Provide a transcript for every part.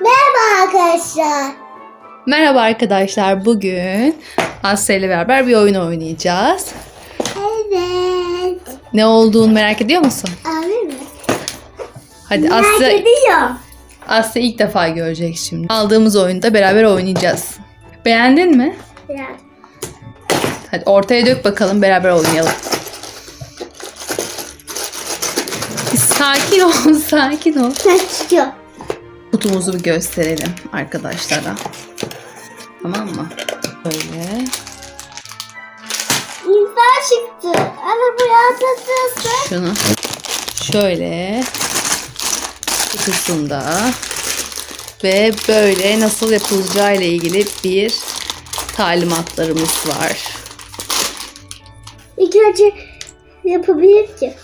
Merhaba arkadaşlar. Merhaba arkadaşlar. Bugün Asya ile beraber bir oyun oynayacağız. Evet. Ne olduğunu merak ediyor musun? Mi? Hadi Merak Asya, ediyor. Asya ilk defa görecek şimdi. Aldığımız oyunda beraber oynayacağız. Beğendin mi? Biraz. Hadi ortaya dök bakalım beraber oynayalım. Sakin ol, sakin ol. Sen çıkıyor. Kutumuzu bir gösterelim arkadaşlara. Tamam mı? Böyle. İnsan çıktı. Ama bu yansıtısı. Şunu şöyle kutusunda ve böyle nasıl yapılacağı ile ilgili bir talimatlarımız var. İlk önce yapabilir ki.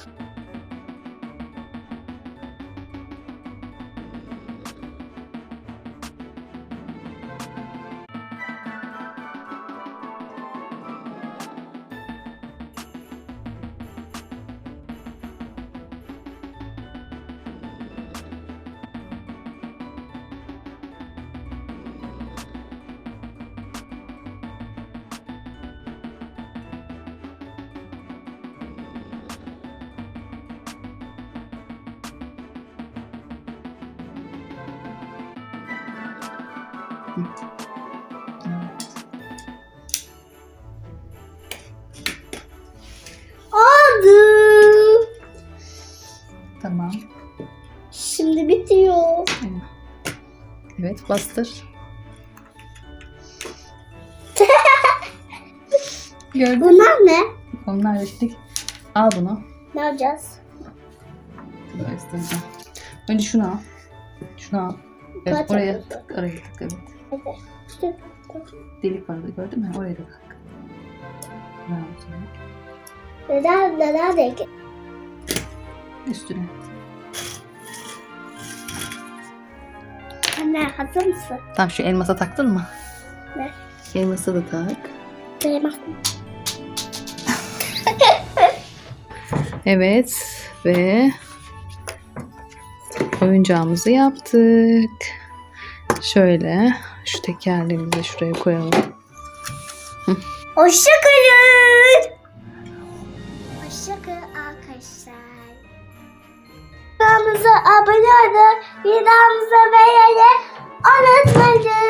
Oldu. Tamam. Şimdi bitiyor. Evet bastır. Gördün mü? Bunlar ne? Onlar bittik. Al bunu. Ne yapacağız? Göstereceğim. Önce şunu al. Şunu al. Evet, oraya tık, oraya tık evet. İşte Delik vardı gördün mü? Oraya da tak. Bravo sana. neden neden de Üstüne. Anne hazır mısın? Tamam şu elmasa taktın mı? Ne? Elmasa da tak. Benim Evet ve oyuncağımızı yaptık. Şöyle şu tekerleğimizi de şuraya koyalım. Hoşçakalın. Hoşçakalın arkadaşlar. Kanalımıza abone olun. Videomuza beğenin. Unutmayın.